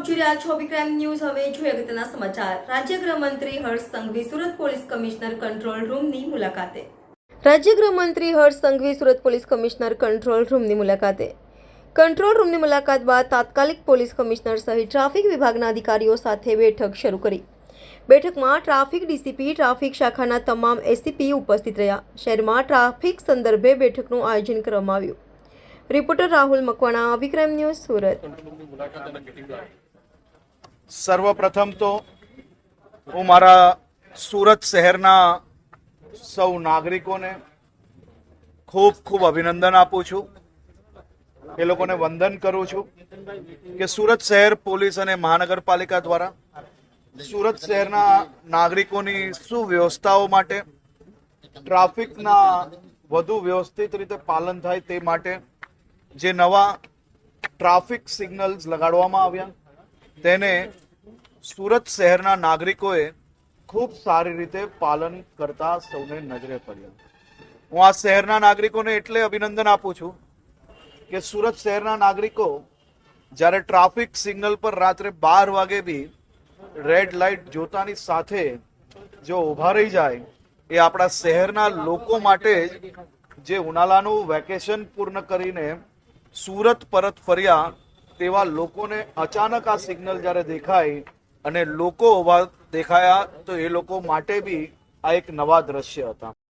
જોઈ રહ્યા છો વિક્રમ ન્યૂઝ. હવે જોઈએ અગત્યના સમાચાર. રાજ્ય ગૃહમંત્રી Harsh Sanghavi Surat police commissioner control રૂમની મુલાકાતે. રાજ્ય ગૃહમંત્રી Harsh Sanghavi Surat police commissioner control રૂમની મુલાકાતે. કંટ્રોલ રૂમની મુલાકાત બાદ તાત્કાલિક પોલીસ કમિશનર સહિત ટ્રાફિક વિભાગના અધિકારીઓ સાથે બેઠક શરૂ કરી. બેઠકમાં ટ્રાફિક ડીસીપી, ટ્રાફિક શાખાના તમામ એસીપી ઉપસ્થિત રહ્યા. શહેરમાં ટ્રાફિક સંદર્ભે બેઠકનું આયોજન કરવામાં આવ્યું. Reporter Rahul Makwana Vikram news Surat. સર્વપ્રથમ તો હું મારા સુરત શહેરના સૌ નાગરિકોને ખૂબ ખૂબ અભિનંદન આપું છું. એ લોકોને વંદન કરું છું કે સુરત શહેર પોલીસ અને મહાનગરપાલિકા દ્વારા સુરત શહેરના નાગરિકોની સુવ્યવસ્થાઓ માટે, ટ્રાફિકના વધુ વ્યવસ્થિત રીતે પાલન થાય તે માટે જે નવા ટ્રાફિક સિગ્નલ્સ લગાડવામાં આવ્યા તેને સુરત શહેરના નાગરિકોએ ખૂબ સારી રીતે પાલન કરતા સૌને નજરે પડ્યા. હું આ શહેરના નાગરિકોને એટલે અભિનંદન આપું છું કે સુરત શહેરના નાગરિકો જ્યારે ટ્રાફિક સિગ્નલ પર રાત્રે બાર વાગે બી રેડ લાઇટ જોતાની સાથે જો ઊભા રહી જાય, એ આપણા શહેરના લોકો માટે જ જે ઉનાળાનું વેકેશન પૂર્ણ કરીને સુરત પરત ફર્યા તેવા લોકોને અચાનક આ સિગ્નલ જ્યારે દેખાય અને લોકો દેખાયા તો એ લોકો માટે બી આ એક નવા દ્રશ્ય હતા.